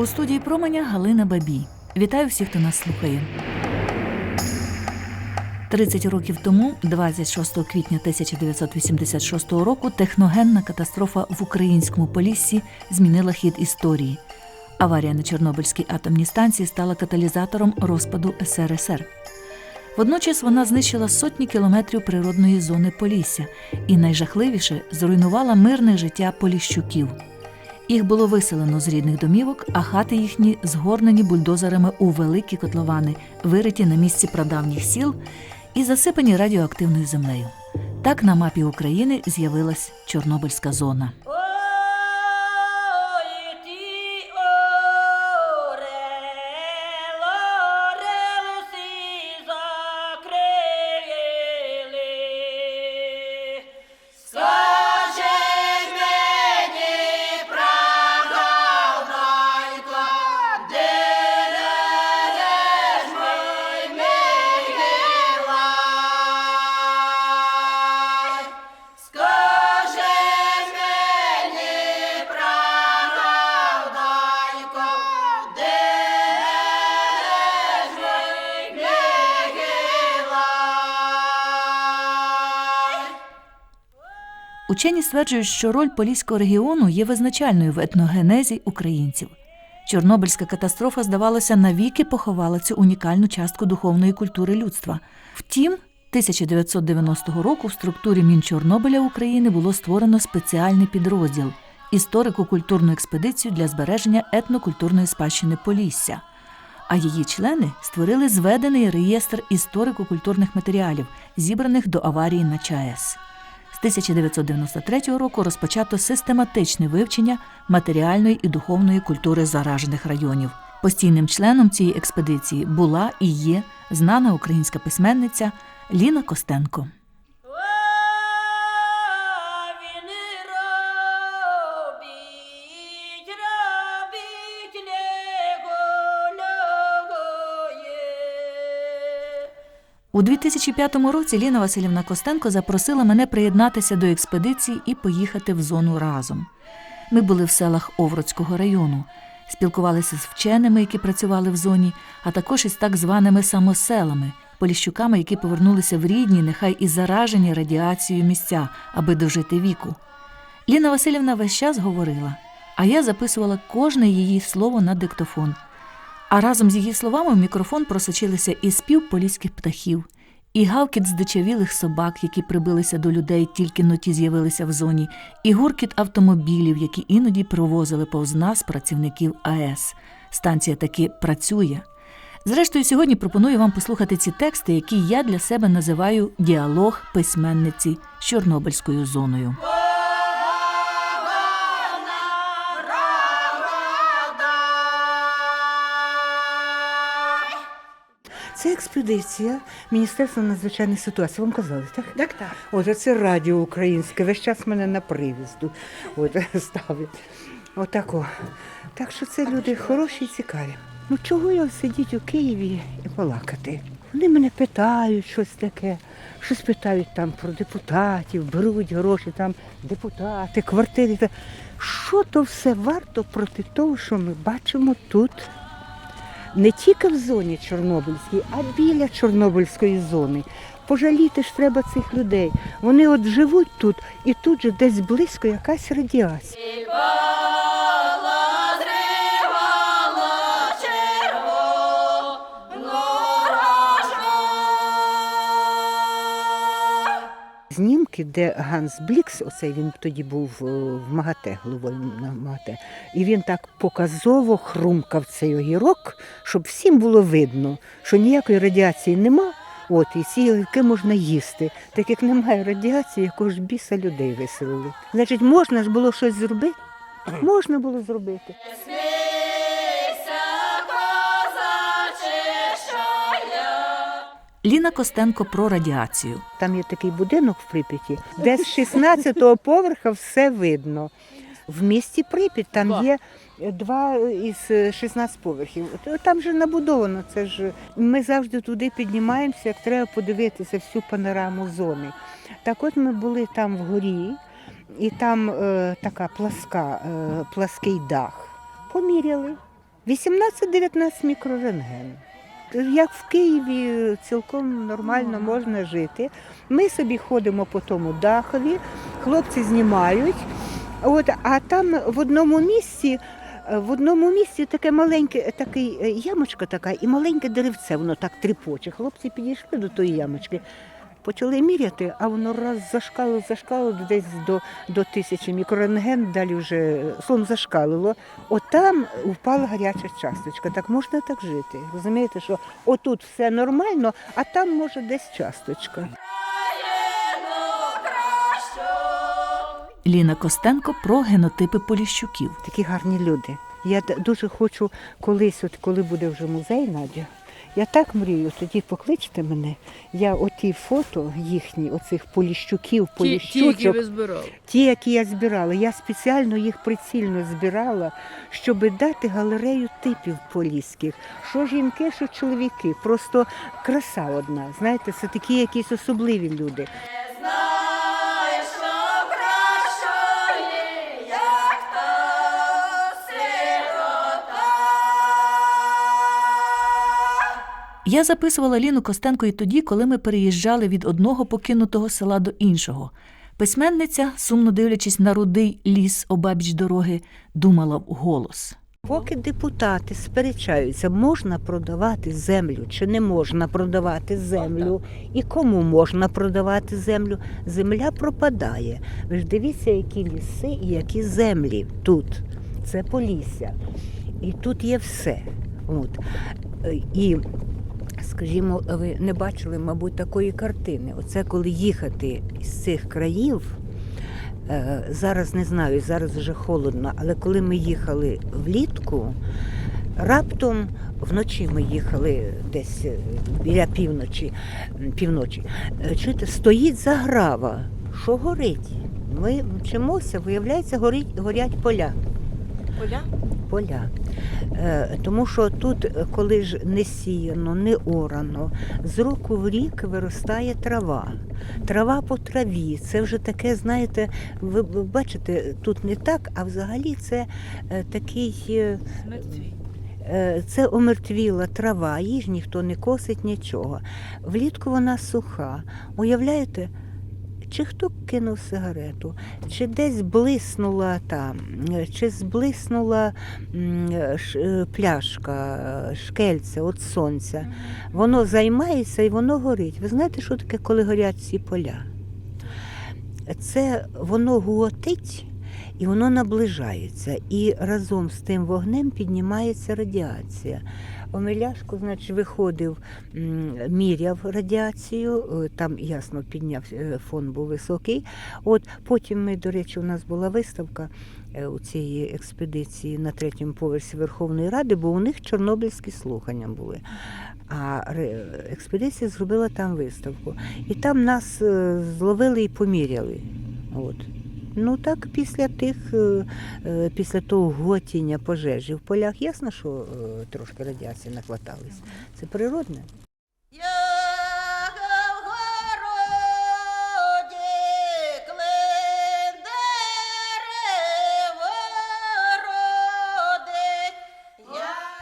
У студії променя Галина Бабій. Вітаю всіх, хто нас слухає. 30 років тому, 26 квітня 1986 року, техногенна катастрофа в українському поліссі змінила хід історії. Аварія на Чорнобильській атомній станції стала каталізатором розпаду СРСР. Водночас вона знищила сотні кілометрів природної зони Полісся і найжахливіше зруйнувала мирне життя поліщуків. Їх було виселено з рідних домівок, а хати їхні згорнені бульдозерами у великі котловани, вириті на місці прадавніх сіл і засипані радіоактивною землею. Так на мапі України з'явилась Чорнобильська зона. Учені стверджують, що роль Поліського регіону є визначальною в етногенезі українців. Чорнобильська катастрофа, здавалося, навіки поховала цю унікальну частку духовної культури людства. Втім, 1990 року в структурі Мінчорнобиля України було створено спеціальний підрозділ історико-культурну експедицію для збереження етнокультурної спадщини Полісся. А її члени створили зведений реєстр історико-культурних матеріалів, зібраних до аварії на ЧАЕС. З 1993 року розпочато систематичне вивчення матеріальної і духовної культури заражених районів. Постійним членом цієї експедиції була і є знана українська письменниця Ліна Костенко. У 2005 році Ліна Васильівна Костенко запросила мене приєднатися до експедиції і поїхати в зону разом. Ми були в селах Овруцького району, спілкувалися з вченими, які працювали в зоні, а також із так званими самоселами, поліщуками, які повернулися в рідні, нехай і заражені радіацією місця, аби дожити віку. Ліна Васильівна весь час говорила, а я записувала кожне її слово на диктофон. А разом з її словами в мікрофон просочилися і спів поліських птахів, і гавкіт здичавілих собак, які прибилися до людей, тільки ноті з'явилися в зоні, і гуркіт автомобілів, які іноді провозили повз нас працівників АЕС. Станція таки працює. Зрештою, сьогодні пропоную вам послухати ці тексти, які я для себе називаю діалог письменниці з Чорнобильською зоною. Це експедиція Міністерства надзвичайних ситуацій. Вам казали, так? Так, так. От це радіо українське, весь час мене на привізду от, ставить. Отако. Так що це люди хороші і цікаві. Ну чого я сидіти у Києві і балакати? Вони мене питають щось таке, щось питають там про депутатів, беруть гроші, там депутати, квартири. Що то все варто проти того, що ми бачимо тут не тільки в зоні Чорнобильській, а біля Чорнобильської зони. Пожаліти ж треба цих людей. Вони от живуть тут, і тут же десь близько якась радіація. Знімки, де Ганс Блікс, оцей він тоді був е, в МАГАТЕ, головою на МАГАТЕ, і він так показово хрумкав цей огірок, щоб всім було видно, що ніякої радіації нема. От, і ці огірки можна їсти. Так як немає радіації, якого ж біса людей виселили. Значить, можна ж було щось зробити? Можна було зробити. Ліна Костенко про радіацію. Там є такий будинок в Прип'яті, де з 16-го поверха все видно. В місті Прип'ять там є два із 16 поверхів. Там же набудовано. Це ж ми завжди туди піднімаємося, як треба подивитися всю панораму зони. Так от ми були там вгорі, і там е, така пласка, е, плаский дах. Поміряли. 18-19 мікрорентген. Як в Києві цілком нормально можна жити. Ми собі ходимо по тому дахові, хлопці знімають. От, а там в одному місці, е, в одному місці таке маленьке, такий е, ямочка така і маленьке деревце, воно так тріпоче. Хлопці підійшли до тої ямочки. Почали міряти, а воно раз зашкалило, зашкалило десь до, до тисячі мікрорентген, далі вже словом зашкалило. Отам впала гаряча часточка. Так можна так жити. Розумієте, що отут все нормально, а там може десь часточка. Ліна Костенко про генотипи поліщуків. Такі гарні люди. Я дуже хочу колись, от коли буде вже музей, Надя. Я так мрію, тоді покличте мене. Я оті фото їхні, оцих поліщуків, Ті, ті, які ви збирали. ті, які я збирала, я спеціально їх прицільно збирала, щоб дати галерею типів поліських. Що жінки, що чоловіки. Просто краса одна. Знаєте, це такі якісь особливі люди. Я записувала Ліну Костенко і тоді, коли ми переїжджали від одного покинутого села до іншого. Письменниця, сумно дивлячись на рудий ліс обабіч дороги, думала вголос. Поки депутати сперечаються, можна продавати землю чи не можна продавати землю, і кому можна продавати землю, земля пропадає. Ви ж дивіться, які ліси і які землі тут. Це Полісся. І тут є все. От. Е, І, скажімо, ви не бачили, мабуть, такої картини. Оце коли їхати з цих країв. Е, Зараз не знаю, зараз вже холодно, але коли ми їхали влітку, раптом вночі ми їхали десь е, біля півночі, півночі. е, Чуєте, стоїть заграва. Що горить? Ми вчимося, виявляється, горить, горять поля. Поля? Поля. Е, Тому що тут, е, коли ж не сіяно, не орано, з року в рік виростає трава. Трава по траві. Це вже таке, знаєте, ви бачите, тут не так, а взагалі це е, такий. Це омертвіла трава, її ж ніхто не косить нічого. Влітку вона суха. Уявляєте, чи хто кинув сигарету, чи десь блиснула там, е, чи зблиснула ш- е, пляшка, е, шкельця від сонця. Воно займається і воно горить. Ви знаєте, що таке, коли горять ці поля? Це воно гуотить і воно наближається. І разом з тим вогнем піднімається радіація. Омеляшко, значить, виходив, міряв радіацію, е, там ясно підняв е, фон був високий. От потім ми, до речі, у нас була виставка е, у цієї експедиції на третьому поверсі Верховної Ради, бо у них чорнобильські слухання були. А експедиція зробила там виставку. І там нас зловили і поміряли. От. Ну так після тих, е, е, після того готіння пожежі в полях, ясно, що е, трошки радіації накладалось. Це природне.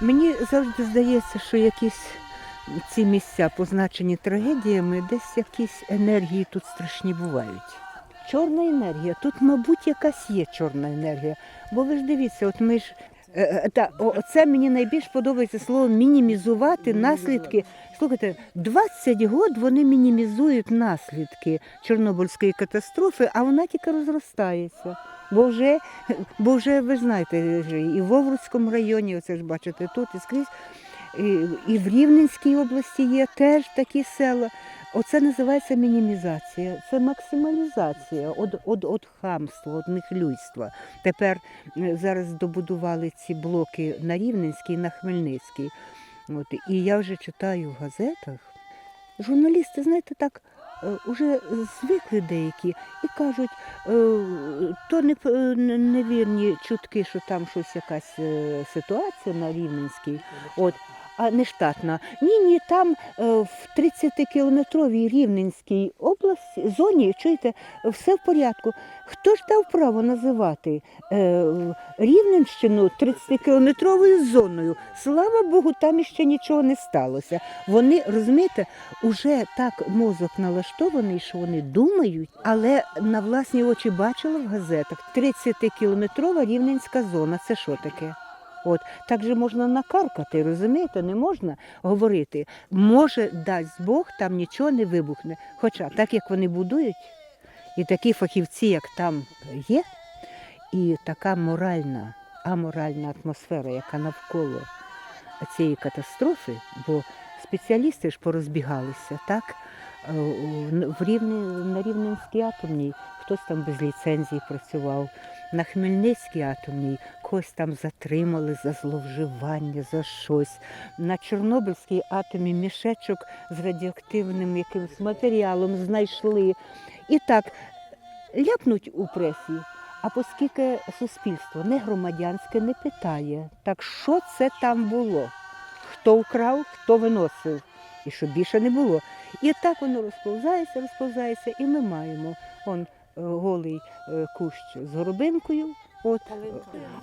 Мені завжди здається, що якісь ці місця, позначені трагедіями, десь якісь енергії тут страшні бувають. Чорна енергія, тут, мабуть, якась є чорна енергія. Бо ви ж дивіться, от ми ж. е, е, Та, це мені найбільш подобається слово мінімізувати наслідки. Слухайте, 20 років вони мінімізують наслідки Чорнобильської катастрофи, а вона тільки розростається. Бо вже, бо вже ви знаєте, і в Овруцькому районі, оце ж бачите, тут і скрізь, і, і в Рівненській області є теж такі села. Оце називається мінімізація, це максималізація од, од, од хамства, од нехлюйства. Тепер е, зараз добудували ці блоки на Рівненській на Хмельницькій. От, і я вже читаю в газетах. Журналісти, знаєте, так е, уже звикли деякі і кажуть, е, то не, е, невірні чутки, що там щось якась е, ситуація на Рівненській. От, а не штатна. Ні, ні, там е, в 30-кілометровій Рівненській області, зоні, чуєте, все в порядку. Хто ж дав право називати е, Рівненщину 30-кілометровою зоною? Слава Богу, там іще нічого не сталося. Вони, розумієте, уже так мозок налаштований, що вони думають, але на власні очі бачила в газетах 30-кілометрова рівненська зона. Це що таке? От так же можна накаркати, розумієте, не можна говорити. Може, дасть Бог, там нічого не вибухне. Хоча так як вони будують, і такі фахівці, як там є, і така моральна, аморальна атмосфера, яка навколо цієї катастрофи, бо спеціалісти ж порозбігалися, так? Е, В Рівне, на Рівненській атомній хтось там без ліцензії працював, на Хмельницькій атомній когось там затримали за зловживання, за щось. На Чорнобильській атомі мішечок з радіоактивним якимось матеріалом знайшли. І так ляпнуть у пресі. А оскільки суспільство не громадянське не питає, так що це там було? Хто вкрав, хто виносив, і щоб більше не було. І так воно розповзається, розповзається, і ми маємо он голий е, кущ з горобинкою. От.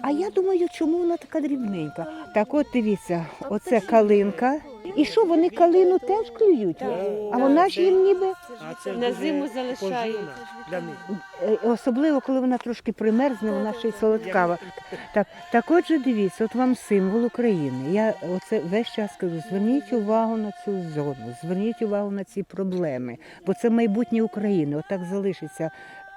А я думаю, чому вона така дрібненька? Так от дивіться, оце калинка. І що, вони калину теж клюють? А вона ж їм ніби На зиму залишають. Е, Особливо, коли вона трошки примерзне, вона ще й солодкава. Так, так отже, дивіться, от вам символ України. Я оце весь час кажу, зверніть увагу на цю зону, зверніть увагу на ці проблеми, бо це майбутнє України, отак залишиться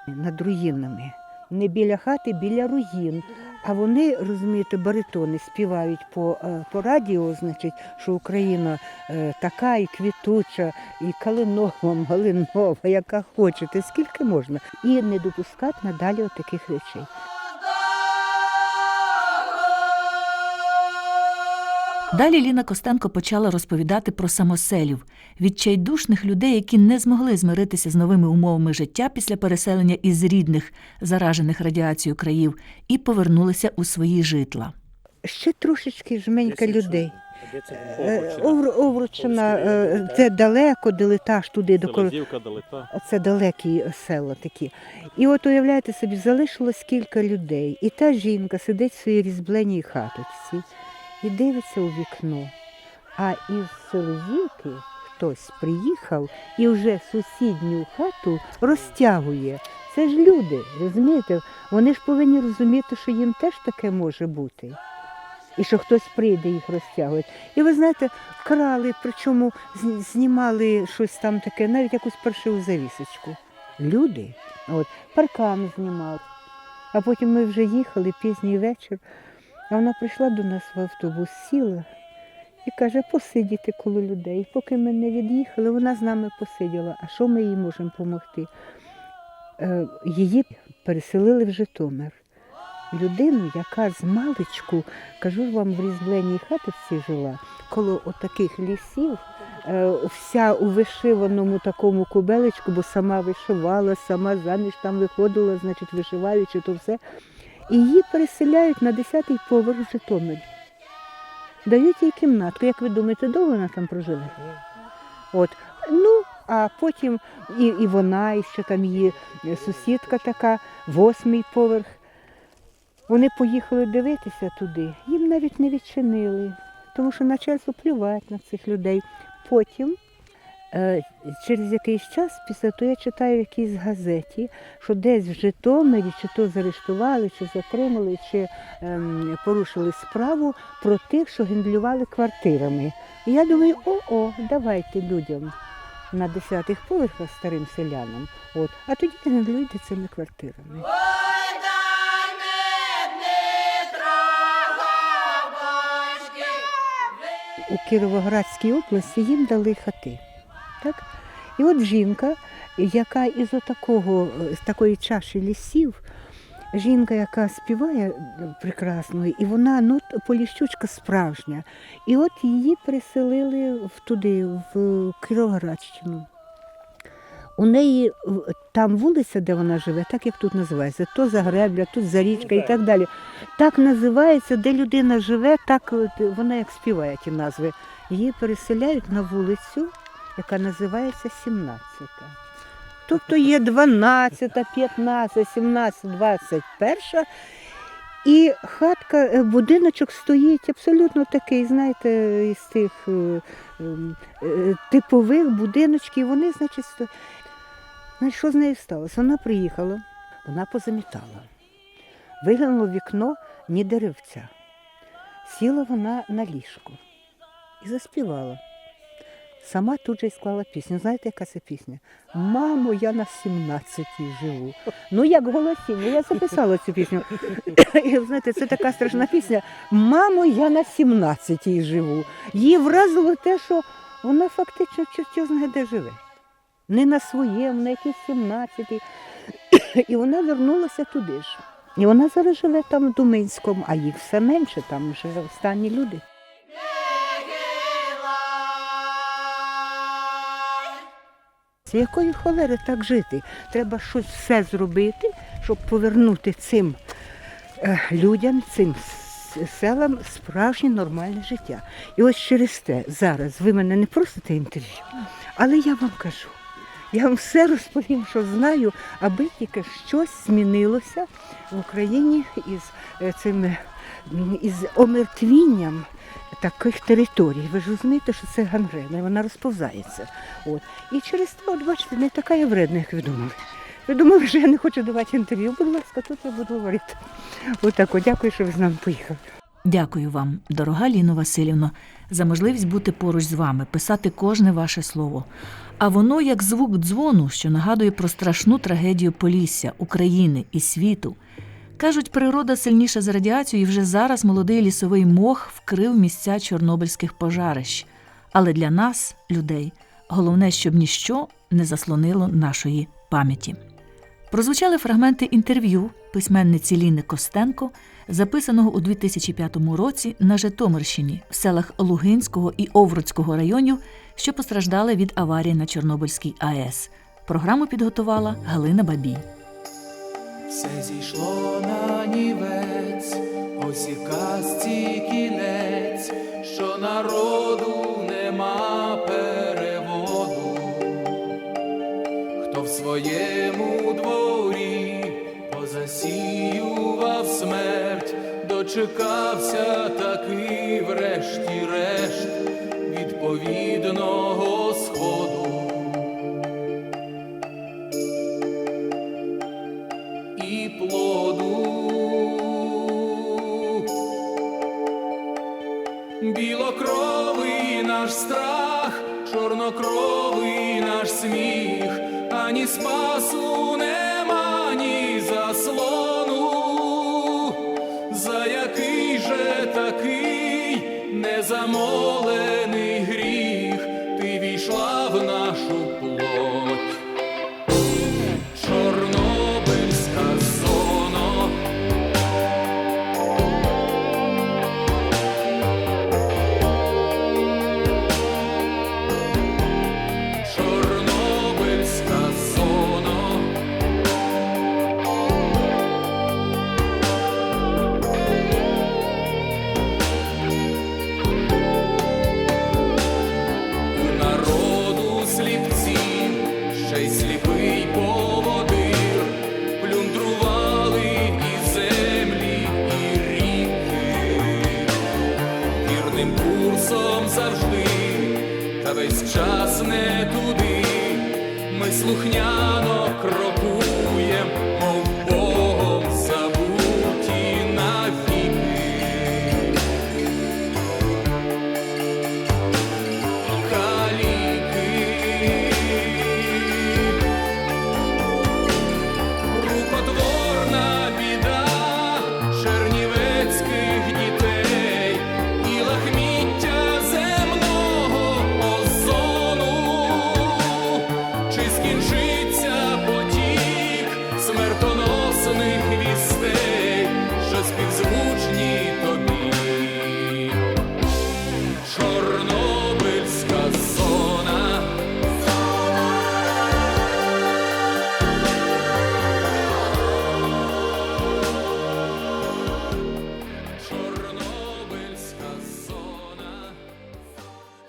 над руїнами. Не біля хати, біля руїн. А вони, розумієте, баритони співають по, е, по радіо, значить, що Україна е, така і квітуча, і калинова, малинова, яка хочете, скільки можна. І не допускати надалі таких речей. Далі Ліна Костенко почала розповідати про самоселів, відчайдушних людей, які не змогли змиритися з новими умовами життя після переселення із рідних, заражених радіацією країв, і повернулися у свої житла. Ще трошечки жменька людей. Е, Овручина, е, це далеко, делетаж туди до. Це далекі села такі. І от уявляєте собі, залишилось кілька людей. І та жінка сидить в своїй різбленій хаточці і дивиться у вікно. А із Селезівки хтось приїхав і вже сусідню хату розтягує. Це ж люди, розумієте? Вони ж повинні розуміти, що їм теж таке може бути. І що хтось прийде їх розтягує. І ви знаєте, вкрали, причому знімали щось там таке, навіть якусь паршиву завісочку. Люди, от, паркан знімав. А потім ми вже їхали пізній вечір, а вона прийшла до нас в автобус, сіла і каже, посидіти коло людей. Поки ми не від'їхали, вона з нами посиділа. А що ми їй можемо допомогти? Е, її переселили в Житомир. Людину, яка з маличку, кажу вам, в різбленій хатиці жила, коло отаких лісів, е, вся у вишиваному такому кубелечку, бо сама вишивала, сама заміж там виходила, значить, вишиваючи то все. Її переселяють на 10-й поверх в Житомир. Дають їй кімнатку. Як ви думаєте, довго вона там прожила? От. Ну, а потім і, і вона, і ще там її сусідка така, восьмий поверх. Вони поїхали дивитися туди, їм навіть не відчинили, тому що начальство плювать на цих людей. Потім, через якийсь час, після того я читаю в якійсь газеті, що десь в Житомирі чи то заарештували, чи затримали, чи ем, порушили справу про тих, що гендлювали квартирами. І я думаю, о-о, давайте людям на 10-х поверхах старим селянам. От, а тоді гендлюйте цими квартирами. У Кіровоградській області їм дали хати. Так? І от жінка, яка із отакого, з такої чаші лісів, жінка, яка співає прекрасно, і вона ну, поліщучка справжня. І от її переселили туди, в Кіровоградщину. У неї там вулиця, де вона живе, так як тут називається, то Загребля, тут Зарічка і так далі. Так називається, де людина живе, так вона як співає ті назви. Її переселяють на вулицю, яка називається 17. Тобто є 12, 15, 17, 21. І хатка, е, будиночок стоїть абсолютно такий, знаєте, із тих е, ем, е, типових будиночків. Вони, значить, сто... Значить, що з нею сталося? Вона приїхала, вона позамітала. Виглянула вікно ні деревця. Сіла вона на ліжко і заспівала. Сама тут же й склала пісню. Знаєте, яка це пісня? Мамо, я на 17-й живу. Ну, як голосіння, я записала цю пісню. І знаєте, це така страшна пісня. Мамо, я на 17-й живу. Її вразило те, що вона фактично чорт знає, де живе. Не на своєму, на якийсь 17-й. І вона вернулася туди ж. І вона зараз живе там в Думинському, а їх все менше, там вже останні люди. З якої холери так жити? Треба щось все зробити, щоб повернути цим е, людям, цим селам справжнє нормальне життя. І ось через те зараз ви мене не просите інтерв'ю, але я вам кажу. Я вам все розповім, що знаю, аби тільки щось змінилося в Україні із е, цим із омертвінням таких територій. Ви ж розумієте, що це гангрена, вона розповзається. От. І через те, от бачите, не така я вредна, як ви думали. Ви думали, що я не хочу давати інтерв'ю. Будь ласка, тут я буду говорити. Отак, от, дякую, що ви з нами поїхали. Дякую вам, дорога Ліно Васильівно, за можливість бути поруч з вами, писати кожне ваше слово. А воно як звук дзвону, що нагадує про страшну трагедію Полісся, України і світу. Кажуть, природа сильніша за радіацію, і вже зараз молодий лісовий мох вкрив місця чорнобильських пожарищ. Але для нас, людей, головне, щоб ніщо не заслонило нашої пам'яті. Прозвучали фрагменти інтерв'ю письменниці Ліни Костенко, записаного у 2005 році на Житомирщині в селах Лугинського і Овруцького районів, що постраждали від аварії на Чорнобильській АЕС. Програму підготувала Галина Бабій. Все зійшло на нівець, ось і казці кінець, що народу нема переводу, хто в своєму дворі позасіював смерть, дочекався таки, врешті-решт, відповідного сходу. незамолений